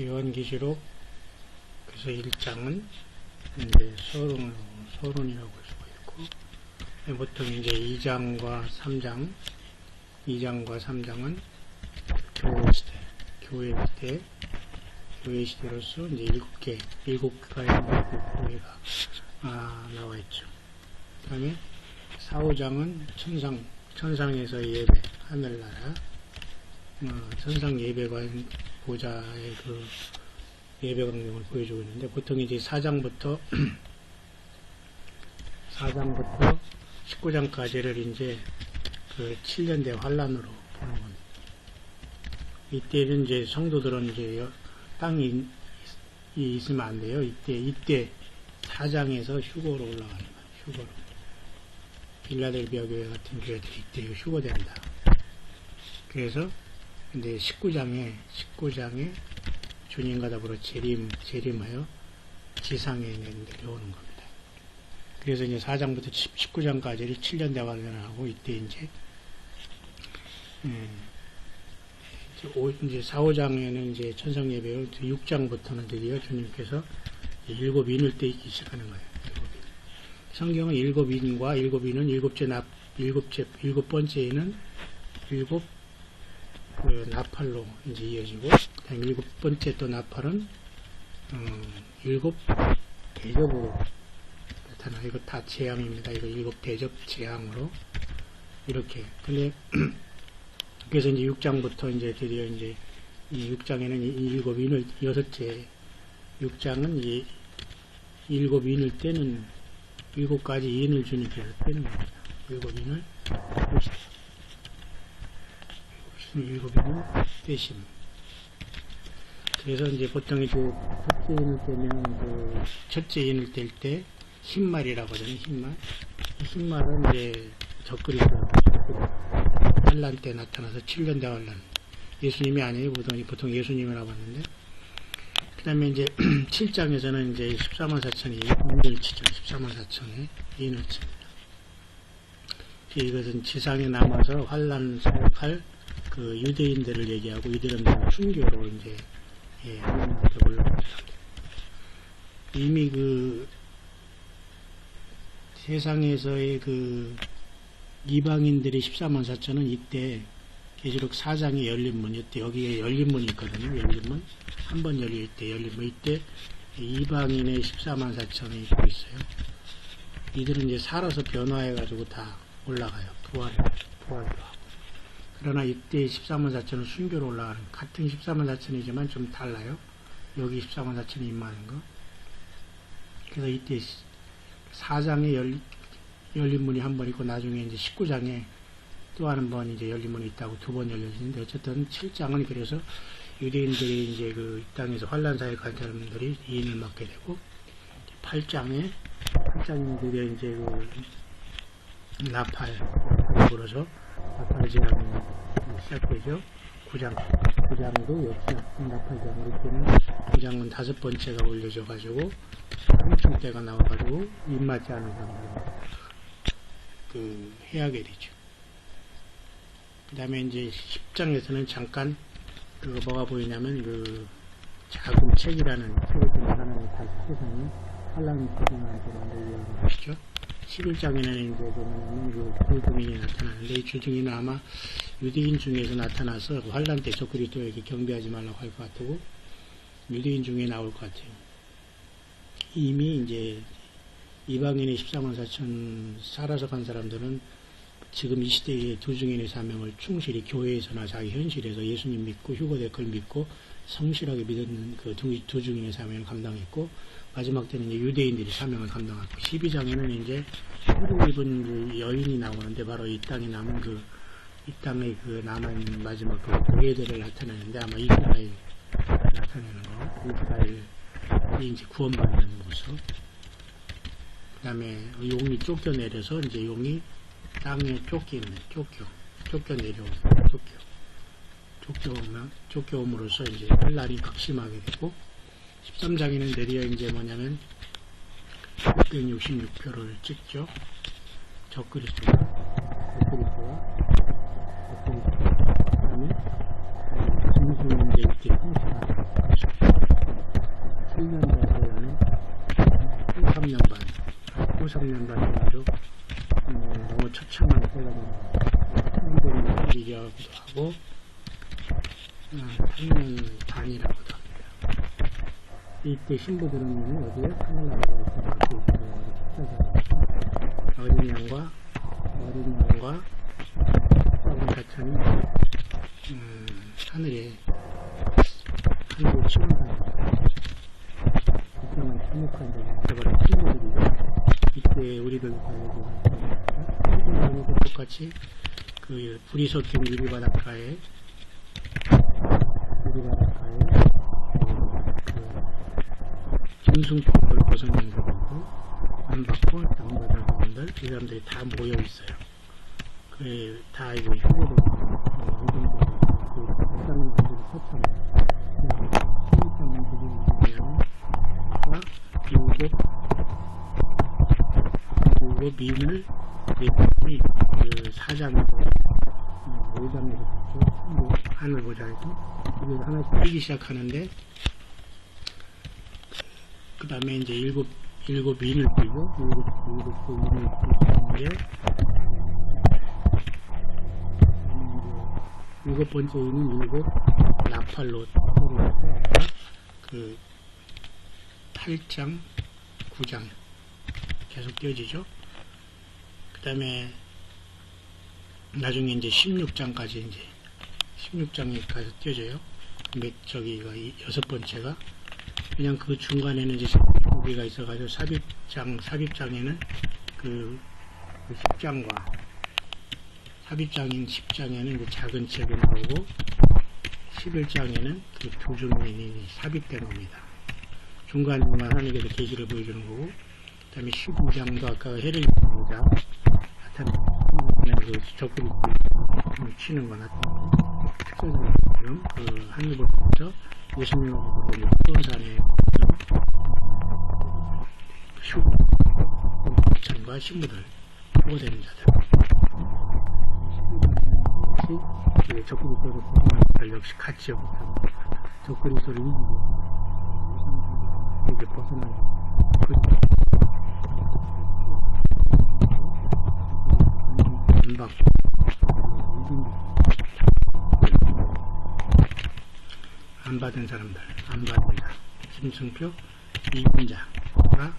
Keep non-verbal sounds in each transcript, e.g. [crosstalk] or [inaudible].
요한계시록 그래서 1장은 이제 서론, 서론이라고 할 수가 있고 네, 보통 이제 2장과 3장 2장과 3장은 교회 시대 교회 시대 교회 시대로서 이제 일곱 개 일곱 가의 교회가 아, 나와 있죠. 그 다음에 4, 5장은 천상 천상에서 예배 하늘나라 어, 천상 예배관 보좌의 그 예배 광경을 보여주고 있는데 보통 이제 4장부터 4장부터 19장까지를 이제 그 7년대 환란으로 보는 겁니다. 이때는 이제 성도들은 이제 여- 땅이 이- 있으면 안 돼요. 이때 이때 4장에서 휴거로 올라가는 거예요. 휴거로. 빌라델비아 교회 같은 교회들이 이때 휴거된다. 그래서 근데 19장에 19장에 주님과 더불어 재림 재림하여 지상에 내려오는 겁니다. 그래서 이제 4장부터 19장까지를 7년 대관을 하고 이때 이제 예, 이제, 오, 이제 4, 5장에는 이제 천상 예배를 6장부터는 드디어 주님께서 일곱 인을 떼기 시작하는 거예요. 성경은 일곱 인과 일곱 인은 일곱째 납 일곱째 일곱 번째 인은 일곱 그 나팔로 이제 이어지고 그다음에 일곱 번째 또 나팔은 어, 일곱 대접으로 나타나 이거 다 재앙입니다. 이거 일곱 대접 재앙으로 이렇게 근데 [clears throat] 그래서 이제 6장부터 이제 드디어 이제 이 6장에는 이 일곱 인을 여섯째 6장은 이 일곱 인을 떼는 일곱 가지 인을 주님께서 떼는 겁니다. 일곱 인을 떼시다. 일곱 인을 떼심. 그래서 이제 보통 이제 첫째 인을 떼면 그 첫째 인을 뗄 때 흰말이라고 하잖아요. 흰말. 이 흰말은 이제 적그리스도 환란 때 나타나서 7년 대환란. 예수님이 아니에요. 보통, 보통 예수님이라고 하는데 그 다음에 이제 [clears throat] 7장에서는 이제 14만 4천이 인을 치죠. 14만 4천에 인을 칩니다. 이것은 지상에 남아서 환란 사역할 그 유대인들을 얘기하고 이들은 순교로 이제 예, 하나님께 올라갑니다. 이미 그 세상에서의 그 이방인들이 14만 4천은 이때 계시록 4장에 열린 문, 이때 여기에 열린 문이 있거든요. 열린 문. 한 번 열릴 때 열린 문. 이때 이방인의 14만 4천이 있고 있어요. 이들은 이제 살아서 변화해가지고 다 올라가요. 부활, 부활도 하고. 그러나 이때 14만 4천은 순교로 올라가는, 같은 14만 4천이지만 좀 달라요. 여기 14만 4천이 임하는 거. 그래서 이때 4장에 열, 열린 문이 한 번 있고 나중에 이제 19장에 또 한 번 이제 열린 문이 있다고 두 번 열려지는데 어쨌든 7장은 그래서 유대인들이 이제 그 땅에서 환란 사역한 사람들이 이인을 맡게 되고 8장에 8장에 드디어 이제 그 나팔 불어서 나팔 지랑이 시작되죠. 9장 9장도 역시 나팔장으로 때는 9장은 다섯 번째가 올려져 가지고 3층 때가 나와 가지고 입맞지 않은 사람들 그 해하게 되죠. 그 다음에 이제 10장에서는 잠깐 그 뭐가 보이냐면 그 작은 책이라는 책을 좀 하나님 다시 세상에 환란이 세상한테 이야기를 하시죠. 11장에는 이제 보면은 그 주중인이 나타나는데 이 주중인은 아마 유대인 중에서 나타나서 환란 때 적그리스도에게 경배하지 말라고 할 것 같고 유대인 중에 나올 것 같아요. 이미 이제 이방인의 14만 4천 살아서 간 사람들은 지금 이 시대의 두 증인의 사명을 충실히 교회에서나 자기 현실에서 예수님 믿고 휴거 댓글 믿고 성실하게 믿는 그 두, 두 증인의 사명을 감당했고 마지막 때는 이제 유대인들이 사명을 감당하고 12장에는 이제 혈을 입은 그 여인이 나오는데 바로 이 땅에 남은 그 이 땅에 그 남은 마지막 그 교회들을 나타내는데 아마 이스라엘 나타내는 거 이스라엘이 이제 구원받는 모습. 그 다음에 용이 쫓겨내려서 이제 용이 땅에 쫓기는 쫓겨 쫓겨내려 쫓겨. 쫓겨오면 쫓겨옴으로써 이제 환란이 극심하게 되고 13장에는 내리어 이제 뭐냐면 666표를 찍죠. 적그리스도, 적그리스도와 적그리스도, 그 다음에 중수는 이제 이렇게 형성하죠. 7년 반에는 93년 반, 93년 반이 아주 음, 너무 처참한 콜라입니다. 한국을 비교하고 아, 3년 반이라고 이때 신부들은 어디에? 하늘나라가 있어서 십자가 어린 양과 어린 양과 썩은 사찬이 음, 하늘에 하늘에 치워서 이상한 참혹한 저거를 친구들이 이때 우리들 일본도 똑같이 그 불이 섞인 유리바닷가에 유리바닷 김승포를 벗어난 사람들 안 받고 당받은 사람들 이 사람들이 다 모여 있어요. 그다 이제 휴게도 어, 그 북한은 완전히 과 일곱 일곱 민을 대통령이 그 사장으로. 뭐 하늘 보자에서 이걸 하나씩 뛰기 시작하는데 그 다음에 이제 일곱 일곱 민을 뛰고 일곱 일곱 그 민을 뛰는데 일곱 번째 인은 일곱 나팔로 그 8장, 9장 계속 띄어지죠. 그 다음에 나중에 이제 16장까지 이제 16장까지 띄어져요. 몇 저기가 이 여섯 번째가 그냥 그 중간에는 이제 우리가 있어가지고 삽입장 삽입장에는 그, 그 10장과 삽입장인 10장에는 이제 작은 책이 나오고 11장에는 그 조중민이 삽입된 겁니다. 중간중간 하나님께서 계시를 보여주는 거고 그 다음에 15장도 아까 해를 보자 나타내는 그 적들이 치는 거 나타내고 지금 그 예수 님하고 보면 수원산에 휴chan과 신부들 보호되는 자들. 역시 적그리스도를 보호하는 자들 역시 같이 없다고 적그리스도를 이기고 이제 벗어나고 그 안 받고 안 받은 사람들 안 받은 자 심승표 이군자가 안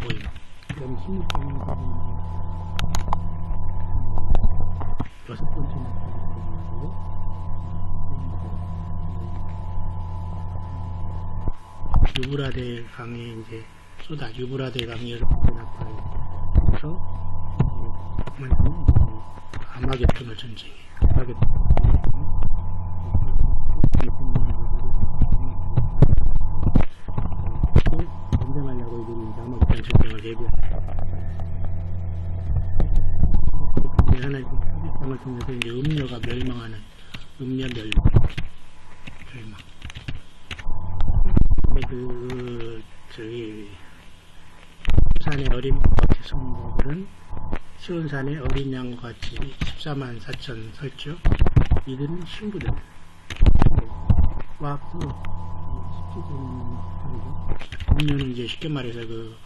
보이고 그다음에 신입장인 여섯 번째 유브라데 강에 이제 쏟아 유브라데 강이 여섯 번째 나타나서 아마겟돈을 전쟁이 아마겟돈 전쟁하려고 이들이 이제 아마겟돈 전쟁을 예비하고 하나님 사비장을 통해서 이제 음녀가 멸망하는 음녀 멸망 멸망 그 저기 산의 어린 같은 성모들은 시온산의 어린 양과 같이 14만 4천 설죠. 이들은 신부들. 와, 그. 음료는 이제 쉽게 말해서 그,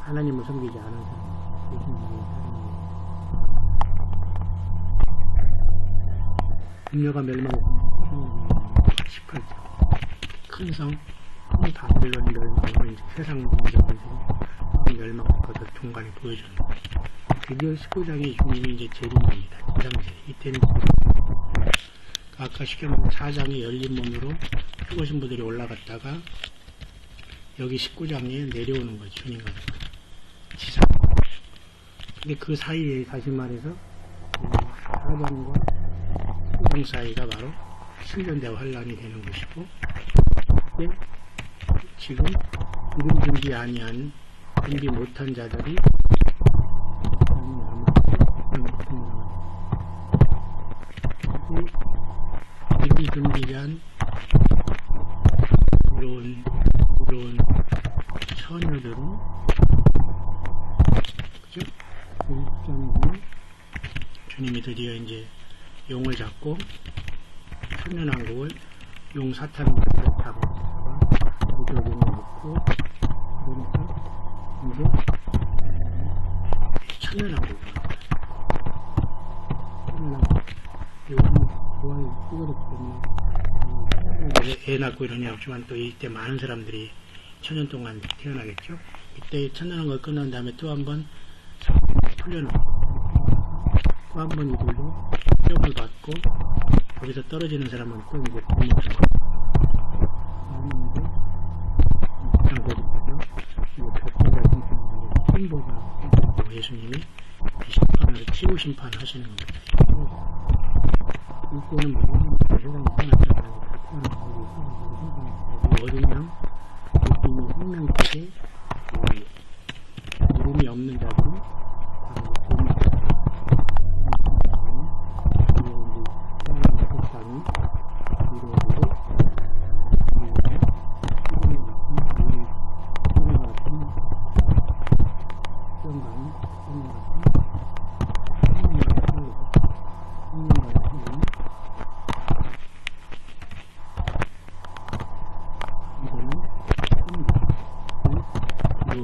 하나님을 섬기지 않은 사람. 예수님을 음료가 멸망했습니다. 18절. 큰 성, 큰 멸망으로 이제 세상 문제를 멸망할 것을 중간에 보여주는. 드디어 19장이 주님이 이제 재림입니다. 지상제. 이때는 아까 쉽게 말하면 4장이 열린 몸으로 표고 신부들이 올라갔다가 여기 19장에 내려오는 거죠. 주님과 지상. 근데 그 사이에 다시 말해서 4장과 19장 사이가 바로 7년대 환란이 되는 것이고 근데 지금 이름 준비 아니한 준비 못한 자들이 이름 준비한 이런 이런 처녀들은 그죠? 그 주님이 드디어 이제 용을 잡고 천년왕국을 용 사탄을 타고 무적 용을 놓고 그러니까 이제 천연왕국. 천연왕국. 요즘 좋아요. 그거를 때문에 애, 애 낳고 이러니 없지만 또 이때 많은 사람들이 천년 동안 태어나겠죠. 이때 천년왕국 끝난 다음에 또 한번 훈련을 또한번 이들 도 시험을 받고 거기서 떨어지는 사람은 또 이제 벽보다 신보가 예수님이 심판을 치유 심판 하시는 겁니다. 이때는 모든 세상이 떠났다고 어린양 예수님이 생명 속에 이름이 없는 자들이 바로 그리고 이제 사랑의 속상이 이루어지고 이,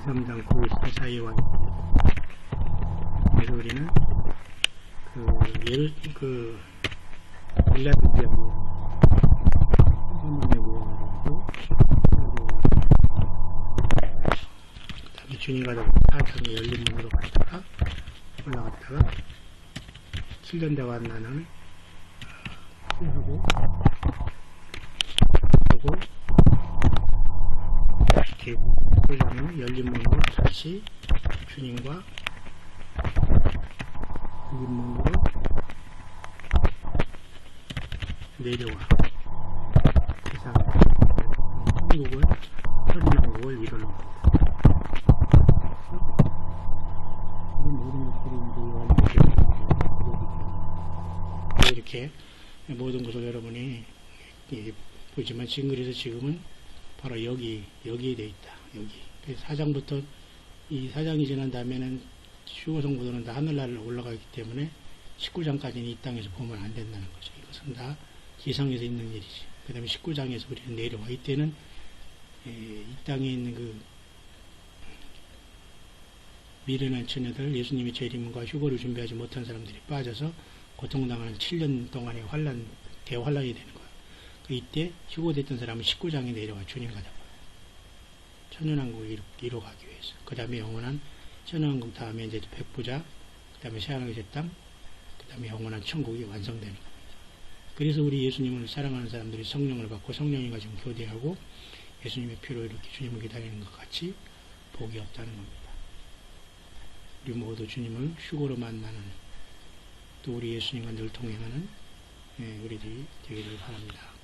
삼장 9, 4 사이와 그래서 우리는 그, 예를, 그, 빌라델피아 모양, 선생님의 모양이고, 그 다음에 주님 가다가 사창에 열린 문으로 갔다가, 올라갔다가, 7년 대와 나는, 하고, 하고, 이렇게, 그러면 열린 문으로 다시 주님과 열린 문으로 내려와 세상 한국을 천인한국을 이루는 겁니다. 이 모든 것들이 이제 요한복음 이렇게 모든 것을 여러분이 이 보지만 그래서 지금은 바로 여기 여기에 돼 있다. 여기 그래서 사장부터 이 사장이 지난 다음에는 휴거성부들은 다 하늘나라를 올라가기 때문에 19장까지는 이 땅에서 보면 안 된다는 거죠. 이것은 다 지상에서 있는 일이지. 그 다음에 19장에서 우리는 내려와. 이때는 에, 이 땅에 있는 그 미련한 처녀들, 예수님의 재림과 휴거를 준비하지 못한 사람들이 빠져서 고통당하는 7년 동안의 환란, 대환란이 되는 거예요. 그 이때 휴거됐던 사람은 19장에 내려와 주님 가다 봐요. 천연왕국을 이루, 이루 가기 위해서. 그 다음에 영원한 천연왕국 다음에 이제 백부자, 그 다음에 새하늘의 땅, 그 다음에 영원한 천국이 완성되는 겁니다. 그래서 우리 예수님을 사랑하는 사람들이 성령을 받고 성령님과 지금 교대하고 예수님의 피로 이렇게 주님을 기다리는 것 같이 복이 없다는 겁니다. 우리 모두 주님을 휴고로 만나는 또 우리 예수님과 늘 동행하는 예, 우리들이 되기를 바랍니다.